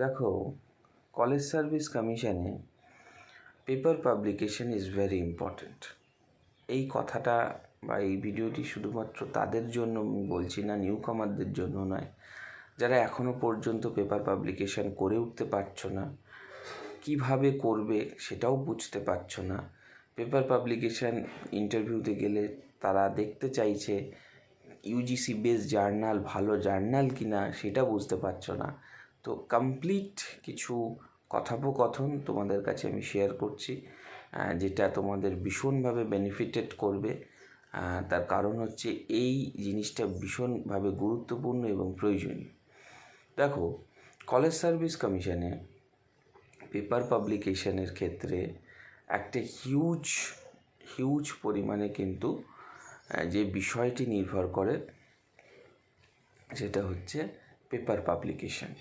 দেখো college service কমিশনে paper publication is very important এই কথাটা বা এই ভিডিওটি শুধুমাত্র তাদের জন্য আমি বলছি না নিউ কামারদের জন্য নয়। যারা এখনও পর্যন্ত পেপার পাবলিকেশন করে উঠতে পারছ না, কীভাবে করবে সেটাও বুঝতে পারছ না। পেপার পাবলিকেশন ইন্টারভিউতে গেলে তারা দেখতে চাইছে ইউজিসি বেস জার্নাল ভালো জার্নাল কি না সেটা বুঝতে পারছ না। তো কমপ্লিট কিছু কথোপকথন তোমাদের কাছে আমি শেয়ার করছি যেটা তোমাদের ভীষণভাবে বেনিফিটেড করবে। তার কারণ হচ্ছে এই জিনিসটা ভীষণভাবে গুরুত্বপূর্ণ এবং প্রয়োজনীয়। দেখো কলেজ সার্ভিস কমিশনে পেপার পাবলিকেশনের ক্ষেত্রে একটা হিউজ হিউজ পরিমাণে কিন্তু যে বিষয়টি নির্ভর করে, সেটা হচ্ছে পেপার পাবলিকেশন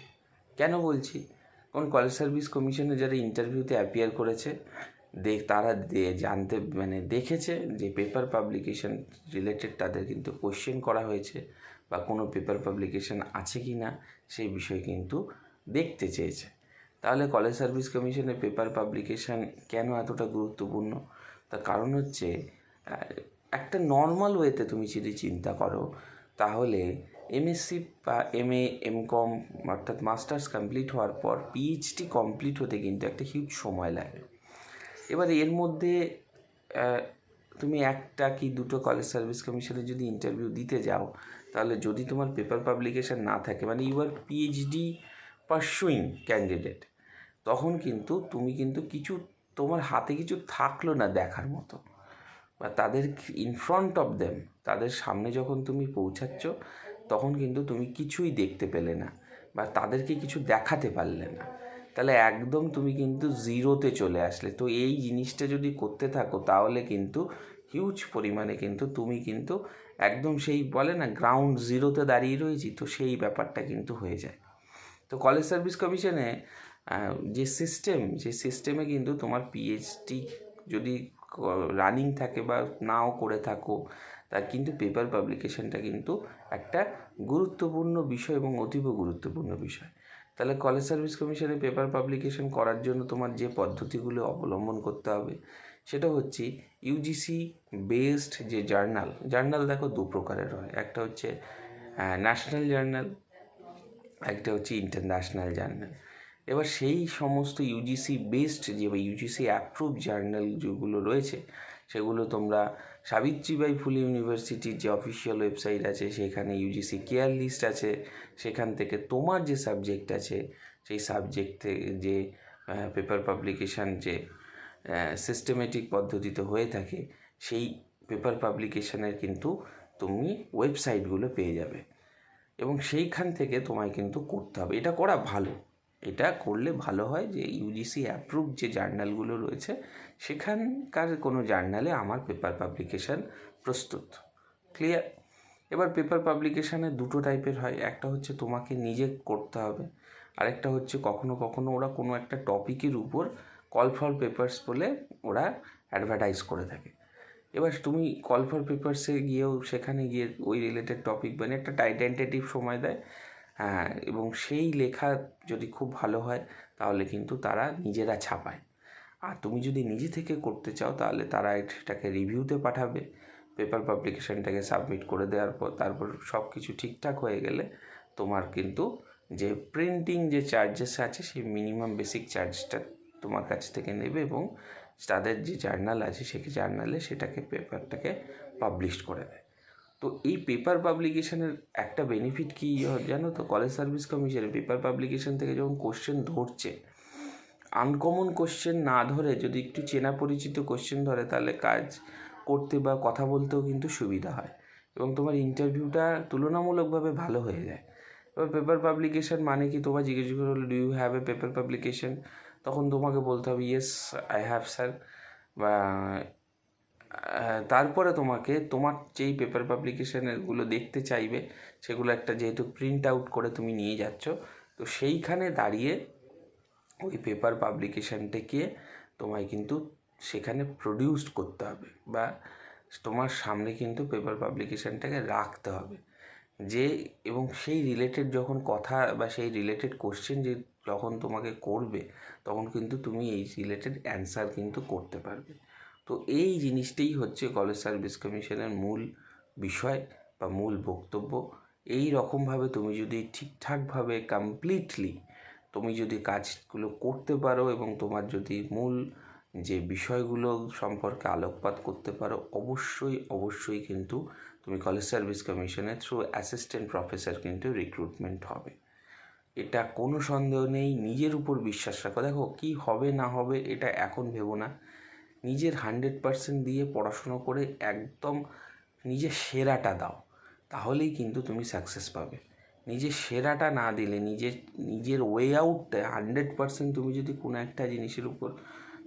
কেন বলছি? কারণ কলেজ সার্ভিস কমিশনে যারা ইন্টারভিউতে অ্যাপিয়ার করেছে, দেখ, তারা জানতে মানে দেখেছে যে পেপার পাবলিকেশন রিলেটেড তাদের কিন্তু কোশ্চেন করা হয়েছে বা কোনো পেপার পাবলিকেশন আছে কি না, সেই বিষয়ে কিন্তু দেখতে চেয়েছে। তাহলে কলেজ সার্ভিস কমিশনের পেপার পাবলিকেশন কেন এতটা গুরুত্বপূর্ণ? তার কারণ হচ্ছে একটা নর্মাল ওয়েতে তুমি যদি চিন্তা করো, তাহলে এমএসসি বা এম এ এম কম অর্থাৎ মাস্টার্স কমপ্লিট হওয়ার পর পিএইচডি কমপ্লিট হতে কিন্তু একটা হিউজ সময় লাগে। এবার এর মধ্যে তুমি একটা কি দুটো কলেজ সার্ভিস কমিশনে যদি ইন্টারভিউ দিতে যাও, তাহলে যদি তোমার পেপার পাবলিকেশন না থাকে মানে you are PhD pursuing candidate তখন কিন্তু তুমি কিন্তু কিছু, তোমার হাতে কিছু থাকল না দেখার মতো। বা তাদের ইন ফ্রন্ট অফ দেম তাদের সামনে যখন তুমি পৌঁছাচ্ছ তখন কিন্তু তুমি কিছুই দেখতে পেলে না বা তাদেরকে কিছু দেখাতে পারলে না। তাহলে একদম তুমি কিন্তু জিরোতে চলে আসলে। তো এই জিনিসটা যদি করতে থাকো, তাহলে কিন্তু হিউজ পরিমাণে কিন্তু তুমি কিন্তু একদম সেই বলে না গ্রাউন্ড জিরোতে দাঁড়িয়ে রয়েছি, তো সেই ব্যাপারটা কিন্তু হয়ে যায়। তো কলেজ সার্ভিস কমিশনে যে সিস্টেম যে সিস্টেমে কিন্তু তোমার পিএইচডি যদি রানিং থাকে বা নাও করে থাকো তার কিন্তু পেপার পাবলিকেশনটা কিন্তু একটা গুরুত্বপূর্ণ বিষয় এবং অতীব গুরুত্বপূর্ণ বিষয়। তাহলে কলেজ সার্ভিস কমিশনে পেপার পাবলিকেশন করার জন্য তোমার যে পদ্ধতিগুলো অবলম্বন করতে হবে, সেটা হচ্ছে ইউজিসি বেসড যে জার্নাল জার্নাল দেখো দু প্রকারের হয়। একটা হচ্ছে ন্যাশনাল জার্নাল একটা হচ্ছে ইন্টারন্যাশনাল জার্নাল এবার সেই সমস্ত ইউজিসি বেসড যে ইউজিসি অ্যাপ্রুভ জার্নাল যেগুলো রয়েছে, সেগুলো তোমরা সাবিত্রীবাই ফুলে ইউনিভার্সিটির যে অফিসিয়াল ওয়েবসাইট আছে, সেখানে ইউজিসি কেয়ার লিস্ট আছে। সেখান থেকে তোমার যে সাবজেক্ট আছে, সেই সাবজেক্ট থেকে যে পেপার পাবলিকেশান যে সিস্টেমেটিক পদ্ধতিতে হয়ে থাকে, সেই পেপার পাবলিকেশনের কিন্তু তুমি ওয়েবসাইটগুলো পেয়ে যাবে। এবং সেইখান থেকে তোমায় কিন্তু করতে হবে। এটা করা ভালো। এটা করলে ভালো হয় যে ইউজিসি অ্যাপ্রুভ যে জার্নালগুলো রয়েছে, সেখানকার কোনো জার্নালে আমার পেপার পাবলিকেশান প্রস্তুত। ক্লিয়ার এবার পেপার পাবলিকেশানে দুটো টাইপের হয়। একটা হচ্ছে তোমাকে নিজে করতে হবে, আরেকটা হচ্ছে কখনো কখনো ওরা কোনো একটা টপিকের উপর কল ফর পেপার্স বলে ওরা অ্যাডভার্টাইজ করে থাকে। এবার তুমি কল ফর পেপারসে গিয়েও সেখানে গিয়ে ওই রিলেটেড টপিক মানে একটা টাইটেন্টেটিভ সময় দেয়। এবং সেই লেখা যদি খুব ভালো হয়, তাহলে কিন্তু তারা নিজেরা ছাপায়। আর তুমি যদি নিজে থেকে করতে চাও, তাহলে তারা সেটাকে রিভিউতে পাঠাবে, পেপার পাবলিকেশনটাকে সাবমিট করে দেওয়ার পর, তারপর সব কিছু ঠিকঠাক হয়ে গেলে তোমার কিন্তু যে প্রিন্টিং যে চার্জেস আছে, সেই মিনিমাম বেসিক চার্জটা তোমার কাছ থেকে নেবে এবং তাদের যে জার্নাল আছে, সেই জার্নালে সেটাকে, পেপারটাকে পাবলিশ করে দেয়। তো এই পেপার পাবলিকেশনের একটা বেনিফিট কী জানো তো? কলেজ সার্ভিস কমিশনের পেপার পাবলিকেশন থেকে যখন কোশ্চেন ধরছে আনকমন কোশ্চেন না ধরে যদি একটু চেনা পরিচিত কোশ্চেন ধরে, তাহলে কাজ করতে বা কথা বলতেও কিন্তু সুবিধা হয়। এবং তোমার ইন্টারভিউটা তুলনামূলকভাবে ভালো হয়ে যায়। এবার পেপার পাবলিকেশন মানে কি? তোমার জিজ্ঞেস করে হলো do you have a paper publication তখন তোমাকে বলতে হবে ইয়েস আই হ্যাভ স্যার বা তারপরে তোমাকে তোমার যেই পেপার পাবলিকেশানগুলো দেখতে চাইবে, সেগুলো একটা যেহেতু প্রিন্ট আউট করে তুমি নিয়ে যাচ্ছ, তো সেইখানে দাঁড়িয়ে ওই পেপার পাবলিকেশানটাকে তোমায় কিন্তু সেখানে প্রডিউসড করতে হবে বা তোমার সামনে কিন্তু পেপার পাবলিকেশানটাকে রাখতে হবে। যে এবং সেই রিলেটেড যখন কথা বা সেই রিলেটেড কোশ্চেন যে যখন তোমাকে করবে, তখন কিন্তু তুমি এই রিলেটেড অ্যান্সার কিন্তু করতে পারবে। তো এই জিনিসটাই হচ্ছে কলেজ সার্ভিস কমিশনের মূল বিষয় বা মূল বক্তব্য। এই রকমভাবে তুমি যদি ঠিকঠাকভাবে কমপ্লিটলি তুমি যদি কাজগুলো করতে পারো এবং তোমার যদি মূল যে বিষয়গুলো সম্পর্কে আলোকপাত করতে পারো, অবশ্যই অবশ্যই কিন্তু তুমি কলেজ সার্ভিস কমিশনের থ্রু অ্যাসিস্ট্যান্ট প্রফেসর কিন্তু রিক্রুটমেন্ট হবে। এটা কোনো সন্দেহ নেই, নিজের উপর বিশ্বাস রাখো। দেখো কী হবে না হবে এটা এখন ভেবো না। নিজের হান্ড্রেড পার্সেন্ট দিয়ে পড়াশুনো করে একদম নিজের সেরাটা দাও, তাহলেই কিন্তু তুমি সাকসেস পাবে। নিজের সেরাটা না দিলে, নিজের নিজের ওয়ে আউটটা হান্ড্রেড পার্সেন্ট তুমি যদি কোনো একটা জিনিসের উপর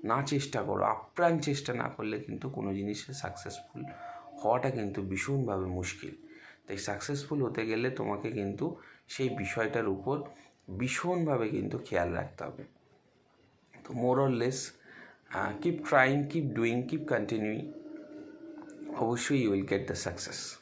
না চেষ্টা করো, আপ্রাণ চেষ্টা না করলে কিন্তু কোনো জিনিসে সাকসেসফুল হওয়াটা কিন্তু ভীষণভাবে মুশকিল। তাই সাকসেসফুল হতে গেলে তোমাকে কিন্তু সেই বিষয়টার উপর ভীষণভাবে কিন্তু খেয়াল রাখতে হবে। তো more or less keep trying keep doing keep continuing অবশ্যই you will get the success